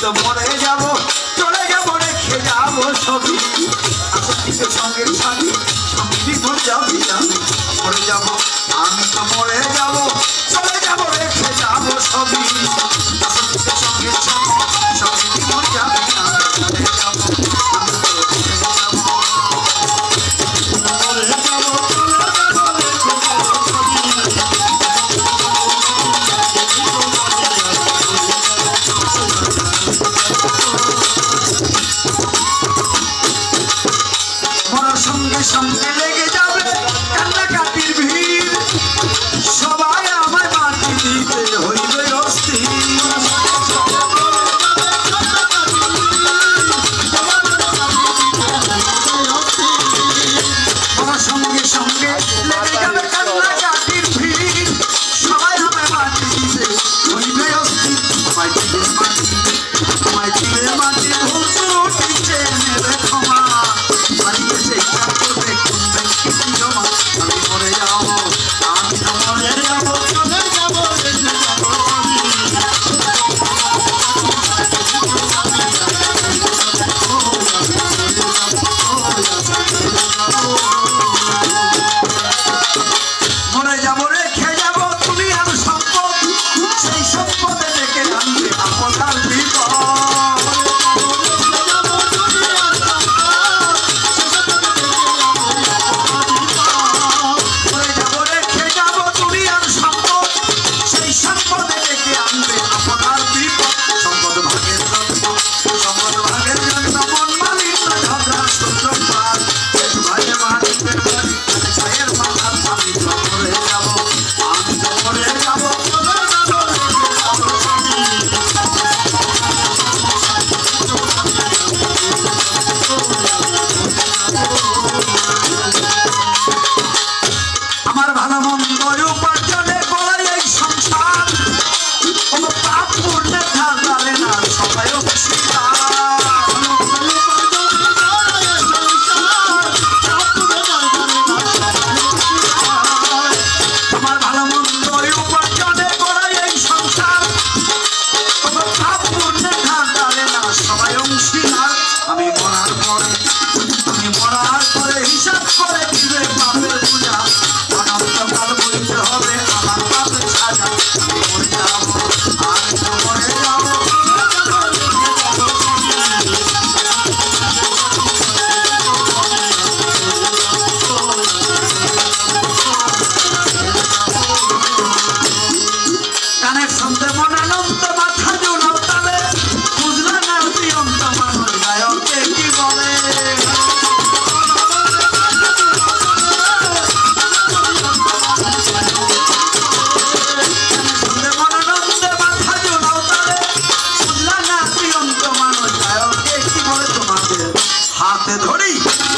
তো মরে যাব, চলে যাব, রেখে যাব ছবি আসক্তিতে সঙ্গে সাথী সঙ্গী ভর যাবি না। মরে যাব, আমি তো মরে যাব, চলে যাব, রেখে যাব সবই। সঙ্গে সাথী সঙ্গী সঙ্গে সঙ্গে হাতে ধরেই